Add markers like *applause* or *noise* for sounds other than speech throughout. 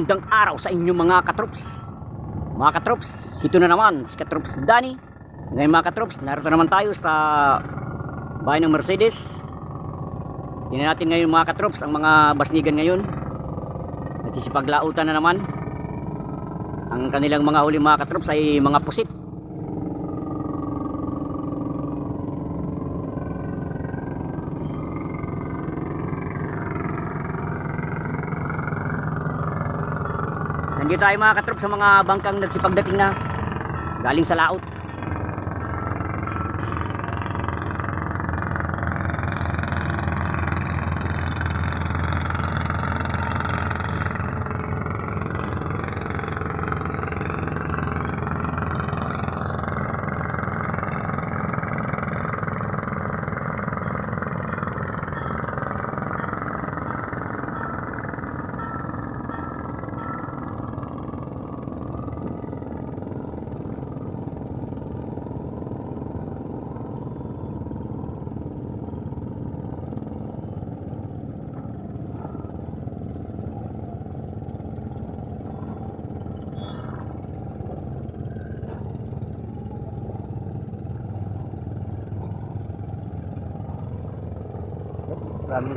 Magandang araw sa inyo mga katrops. Mga katrops, ito na naman si Katrops Dani. Ngayon mga katrops, narito naman tayo sa bahay ng Mercedes. Tingnan natin ngayon mga katrops ang mga basnigan ngayon. Nagsisipaglautan na naman. Ang kanilang mga huli mga katrops ay mga pusit. Nandito tayo mga katrop sa mga bangkang nagsipagdating na galing sa laot. Marami.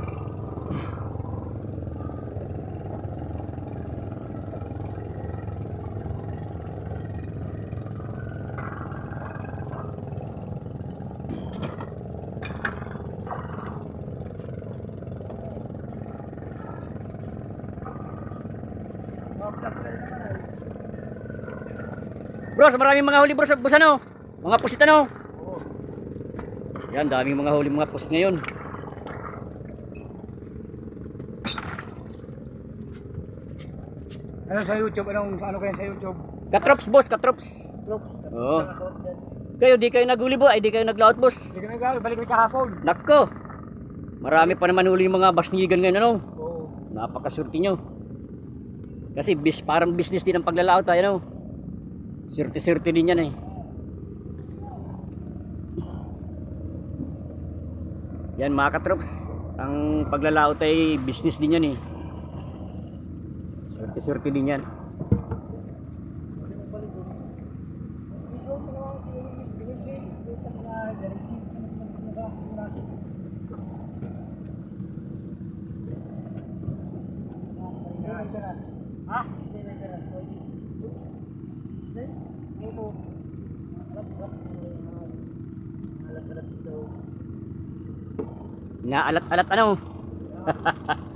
Bros, maraming mga huli bros, bus ano? Mga pusit ano? Yan, daming mga huli mga pusit ngayon. Ano sa YouTube? Anong ano kayo sa YouTube? Katrops boss, katrops. Troops. Oo. Kayo di kayo naguli bo, ay di kayo naglaot boss. Hindi ka nagagawa, balik ulit kahapon. Nako. Marami pa naman huli yung mga basnigan ngayon ano. Oo. Napakasurti nyo. Kasi bis, parang business din ang paglalaot tayo no. Surti-surti din yan eh. Yan mga katrops. Ang paglalaot ay business din yan eh. Surti-surti din yan. Ha? Inaalat-alat ano. *laughs*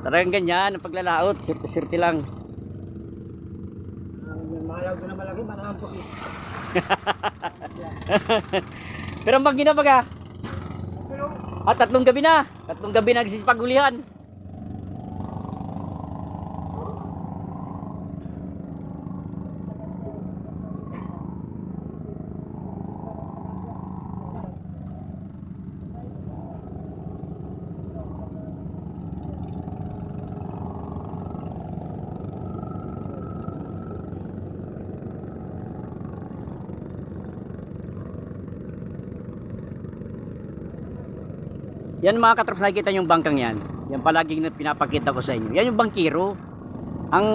Talagang ganyan ang paglalaot. Surti-surti lang. Mahalaw ko na malaki, manahampos eh. *laughs* Pero ang bagyo na baga. Pero, Ah, tatlong gabi na. Tatlong gabi na Yan mga katrops, nakikita yung bangkang yan. Yan palagi na pinapakita ko sa inyo. Yan yung bangkiro. Ang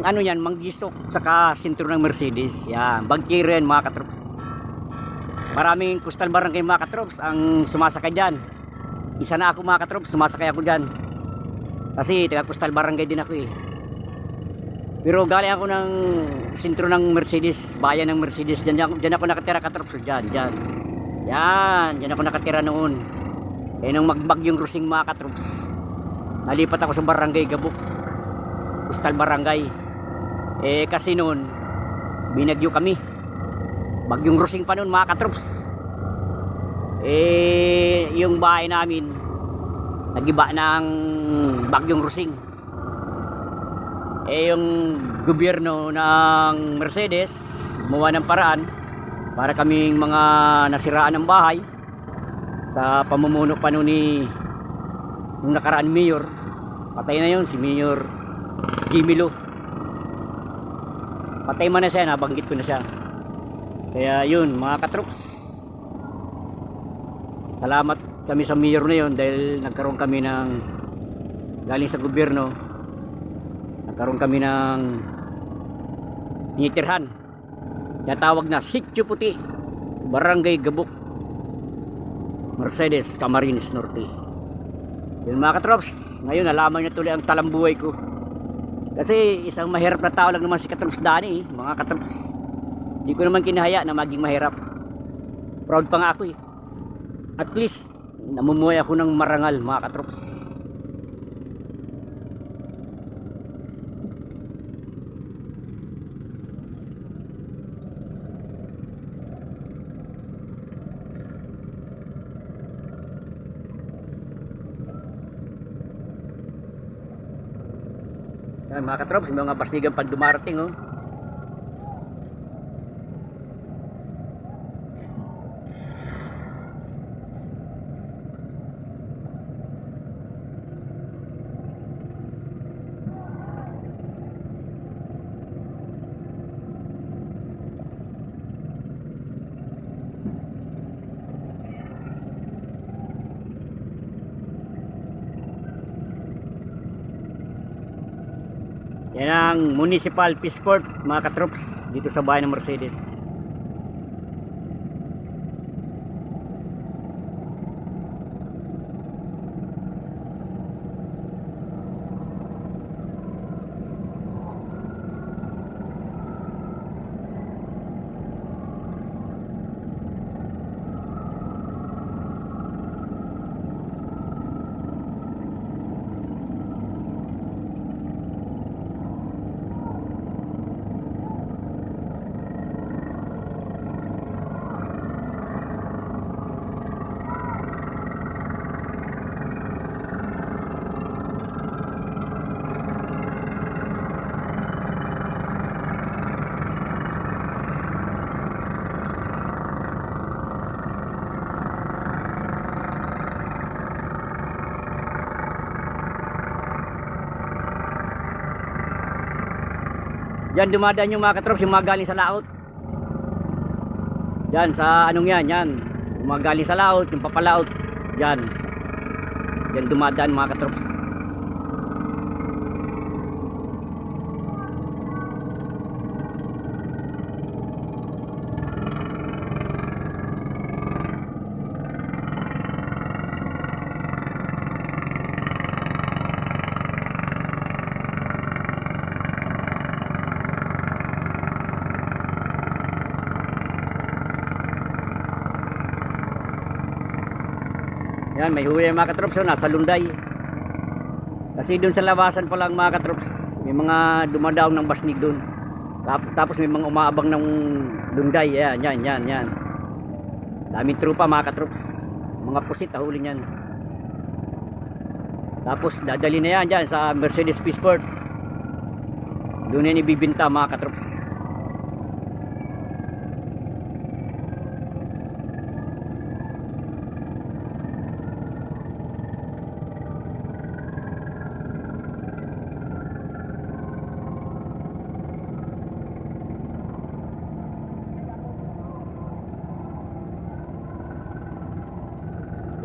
ano yan, manggisok saka sintro ng Mercedes. Yan, bangkiro yan mga katrops. Maraming coastal barangay mga katrops ang sumasakay dyan. Isa na ako mga katrops, sumasakay ako dyan. Kasi taga coastal barangay din ako eh. Pero galing ako ng sintro ng Mercedes, bayan ng Mercedes. Dyan, dyan ako nakatira katrops. Dyan, dyan. Yan, dyan ako nakatira noon. Eh nung magbagyong rusing mga katroops, nalipat ako sa barangay Gabuk. Coastal barangay. Eh kasi noon, binagyo kami. Bagyong rusing pa noon mga katroops. Eh yung bahay namin, nagiba ng bagyong rusing. Eh yung gobyerno ng Mercedes, gumawa ng paraan para kaming mga nasiraan ng bahay sa pamumuno pa nun ni nung nakaraan mayor. Patay na yun si mayor Jimilo patay man na siya nabanggit ko na siya. Kaya yun mga katroops. Salamat kami sa mayor na yun dahil nagkaroon kami ng galing sa gobyerno nagkaroon kami ng tinitirhan. Tinatawag na Sitio Puti, Barangay Gabuk, Mercedes, Camarines Norte. Yun mga katrops, ngayon nalaman nyo tuloy ang talambuhay ko. Kasi isang mahirap na tao lang naman si Katrops Dani, eh, mga katrops. Hindi ko naman kinahaya na maging mahirap. Proud pa nga ako eh. At least, namumuhay ako ng marangal mga katrops. Mga katrops, may mga basnigan pa dumarating oh. Yan ang Municipal Peace Port mga katrops dito sa bayan ng Mercedes. Yan dumadaan yung mga katrops, yung mga galing sa laot. Yan sa anong yan, yan. Yung mga galing sa laot, yung papalaot. Yan. Yan dumadaan mga katrops. Yan, may huli yung mga katrops, oh, nasa Lunday. Kasi doon sa labasan pa lang mga katrops, may mga dumadaong ng basnig doon. Tapos, tapos may mga umaabang ng Lunday. Yan, yan, yan, yan. Daming trupa mga katrops. Mga pusit, huli niyan. Tapos dadali na yan dyan sa Mercedes Peaceport. Doon yan ibibinta mga katrops.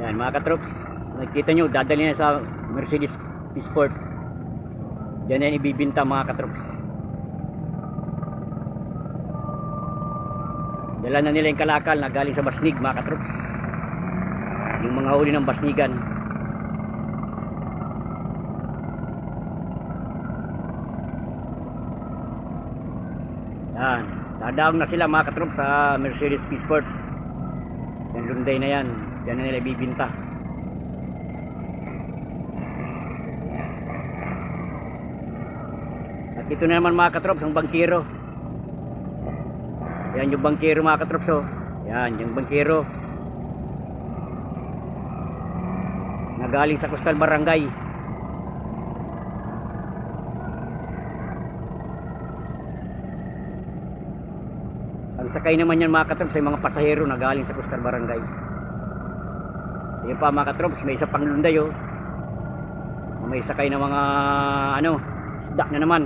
Yan mga katrops, nakikita nyo, dadali na sa Mercedes Peaceport. Yan yan ibibinta mga katrops. Dala na nila yung kalakal na galing sa Basnig mga katrops. Yung mga huli ng Basnigan. Yan, dadaong na sila mga katrops sa Mercedes Peaceport. Yan lunday na yan. Yan na nila ibibinta. At ito na naman mga katrops, ang bangkero. Yan yung bangkero mga katrops oh. Yan, yung bangkero. Nagaling sa Coastal Barangay. Ang sakay naman yan mga katrops ay mga pasahero na galing sa Coastal Barangay. Yan pa mga katrops, may isa pang lunday oh. May sakay na mga ano, isda na naman.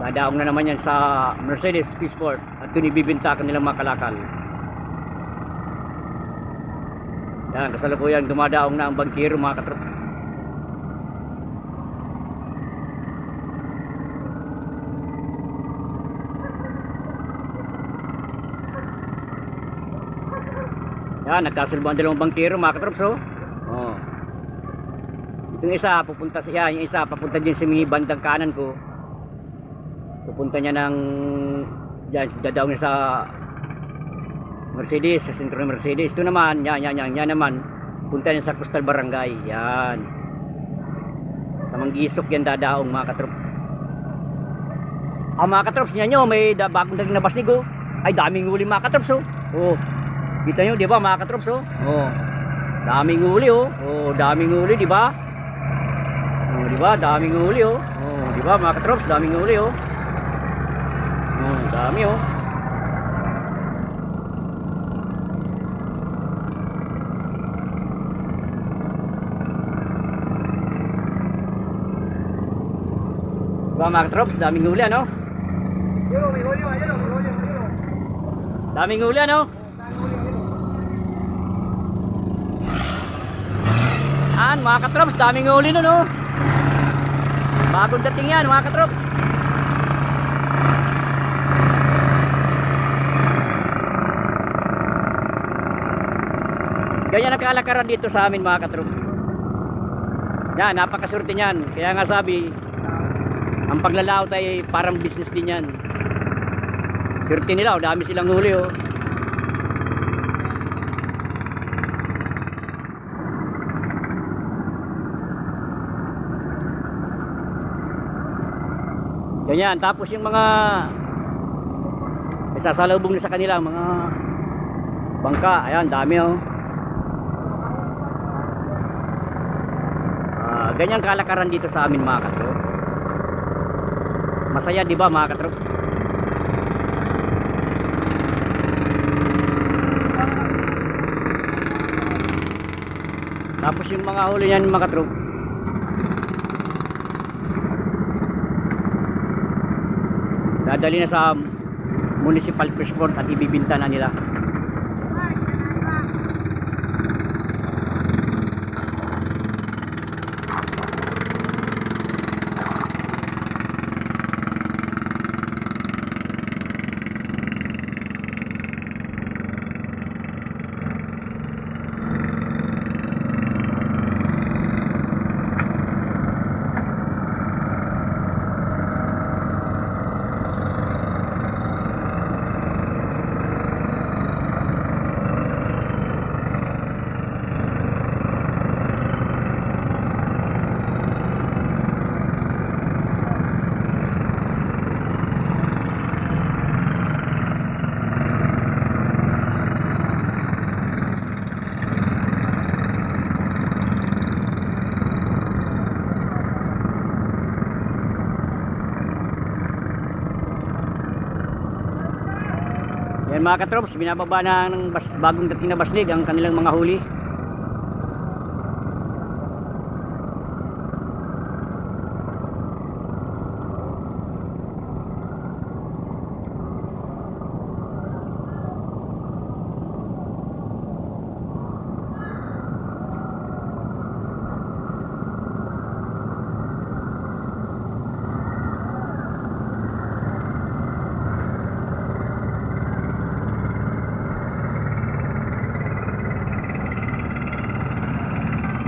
Dadaong na naman yan sa Mercedes Peaceport at doon ibibinta ka nilang mga kalakal. Yan, kasalukuyan dumadaong na ang bangkero mga katrops. Yan, nagkasulbo ang dalawang bangkero mga katrops oh. Oh. Itong isa, pupunta siya, yung isa, papunta din sa mga bandang kanan ko. Pupunta niya ng, yan, dadaw niya sa Mercedes, sa sentro ng Mercedes. Ito naman, yan, yan, yan, yan naman, punta niya sa Coastal Barangay. Yan. Sa Manggisok yan dadaong mga katrops. Ah, mga katrops, niya nyo, may da, bagong dating na basnig oh. Ay, daming huli mga katrops oh. Oh. Kita nyo, di ba mga katrops oh? Oh. Daming huli oh. Oh, daming huli, di ba? Oh, di ba? Daming huli oh. Oh, di ba mga katrops, daming huli oh. Oh, dami oh. Ba mga katrops, daming huli ano? Yun o, may huli o, ayun o, may huli o, ayun o. Daming huli ano? Saan huli, ayun o. An, mga katrops, daming huli nun, oh. Bagong dating yan, mga katrops. Ganyan ang kalakaran dito sa amin, mga katrops. Yan, napakaswerte niyan. Kaya nga sabi, ang paglalaot ay parang business din yan. Swerte nila, oh, dami silang huli, oh. Ganyan. Tapos yung mga isasalubong na sa kanila, mga bangka. Ayan, dami oh. Ah, ganyan kalakaran dito sa amin mga katrops. Masaya di ba mga katrops? Tapos yung mga huli niyan mga katrops. Dadali na sa municipal fish port at ibibinta na nila yan mga katrops binababa na ng bas, bagong dating na baslig ang kanilang mga huli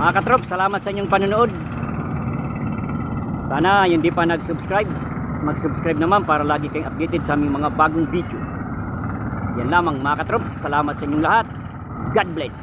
Mga katrop, salamat sa inyong panonood. Sana hindi pa nag-subscribe, mag-subscribe naman para lagi kayong updated sa aming mga bagong video. Yan lamang mga katrop, salamat sa inyong lahat. God bless.